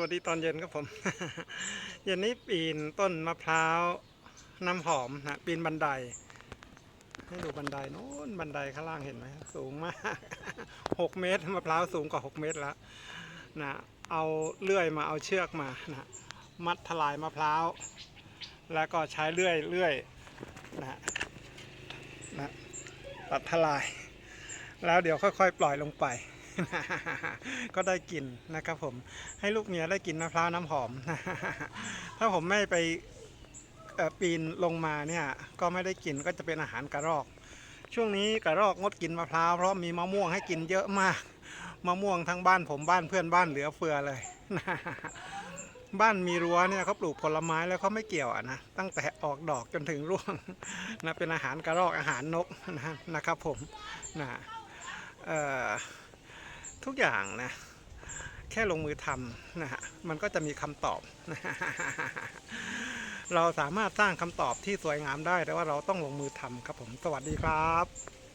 วัสดีตอนเย็นครับผม เย็นนี้ปีนต้นมะพร้าวน้ำหอมนะปีนบันได ให้ดูบันไดโน้นบันไดข้างล่างเห็นไหมสูงมากหกเมตรมะพร้าวสูงกว่าหกเมตรแล้วนะเอาเลื่อยมาเอาเชือกมานะมัดทลายมะพร้าว แล้วก็ใช้เลื่อยเลื่อยนะนะตัดทลาย แล้วเดี๋ยวค่อยๆ ปล่อยลงไป ก็ได้กินนะครับผมให้ลูกเมียได้กินมะพร้าวน้ำหอม ถ้าผมไม่ไปปีนลงมาเนี่ยก็ไม่ได้กินก็จะเป็นอาหารกระรอก ช่วงนี้กระรอกงดกินมะพร้าวเพราะมีมะม่วงให้กินเยอะมากมะม่วงทั้งบ้านผมบ้านเพื่อนบ้านเหลือเฟือเลยบ้านมีรั้วเนี่ยเขาปลูกผลไม้แล้วเขาไม่เกี่ยวอะนะตั้งแต่ออกดอกจนถึงร่วงนะเป็นอาหารกระรอกอาหารนกนะนะครับผมนะเอ่อ ทุกอย่างนะ แค่ลงมือทำนะฮะมันก็จะมีคำตอบ เราสามารถสร้างคำตอบที่สวยงามได้ แต่ว่าเราต้องลงมือทำครับผม สวัสดีครับ